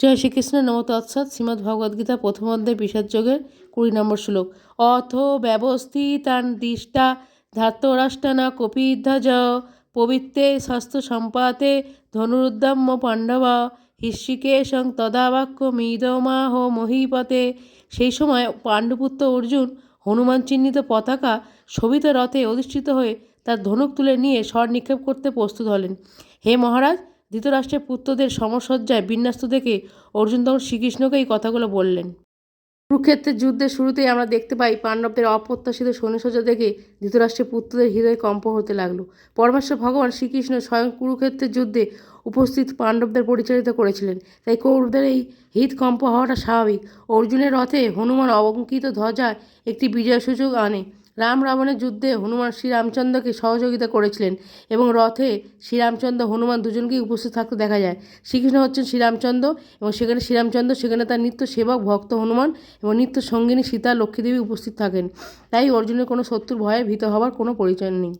জয় শ্রীকৃষ্ণ নম তৎসৎ। শ্রীমদ্ ভগবদ্গীতা প্রথম অধ্যায়, বিষাদ যোগের কুড়ি নম্বর শ্লোক। অথ ব্যবস্থিতান দিষ্টা ধার্তরাষ্ট্রানা কপিধ্বজ পবিত্রে স্বাস্থ্য সম্পাতে ধনুরুদ্দাম্য পাণ্ডব হৃষিকেশং তদা বাক্য মিদমাহ মহীপতে। সেই সময় পাণ্ডুপুত্র অর্জুন হনুমান চিহ্নিত পতাকা শোভিত রথে অধিষ্ঠিত হয়ে তার ধনুক তুলে নিয়ে স্বর নিক্ষেপ করতে প্রস্তুত হলেন। হে মহারাজ ধৃতরাষ্ট্রের পুত্রদের সমসজ্জায় বিন্যাস্ত দেখে অর্জুন তখন শ্রীকৃষ্ণকে এই কথাগুলো বললেন। কুরুক্ষেত্রের যুদ্ধের শুরুতেই আমরা দেখতে পাই পাণ্ডবদের অপ্রত্যাশিত সৈন্যসজ্জা দেখে ধৃতরাষ্ট্রের পুত্রদের হৃদয় কম্প হতে লাগল। পরমেশ্বর ভগবান শ্রীকৃষ্ণ স্বয়ং কুরুক্ষেত্রের যুদ্ধে উপস্থিত পাণ্ডবদের পরিচালিত করেছিলেন। তাই কৌরবদের এই হৃদকম্প হওয়াটা স্বাভাবিক। অর্জুনের রথে হনুমান অবঙ্কিত ধ্বজা একটি বিজয় সুযোগ আনে। রাম রাবণের যুদ্ধে হনুমান শ্রীরামচন্দ্রকে সহযোগিতা করেছিলেন এবং রথে শ্রীরামচন্দ্র হনুমান দুজনকেই উপস্থিত থাকতে দেখা যায়। শ্রীকৃষ্ণ হচ্ছেন শ্রীরামচন্দ্র এবং সেখানে শ্রীরামচন্দ্র, সেখানে তার নিত্য সেবক ভক্ত হনুমান এবং নিত্য সঙ্গিনী সীতা লক্ষ্মীদেবী উপস্থিত থাকেন। তাই অর্জুনের কোনো শত্রুর ভয়ে ভীত হওয়ার কোনো পরিচয় নেই।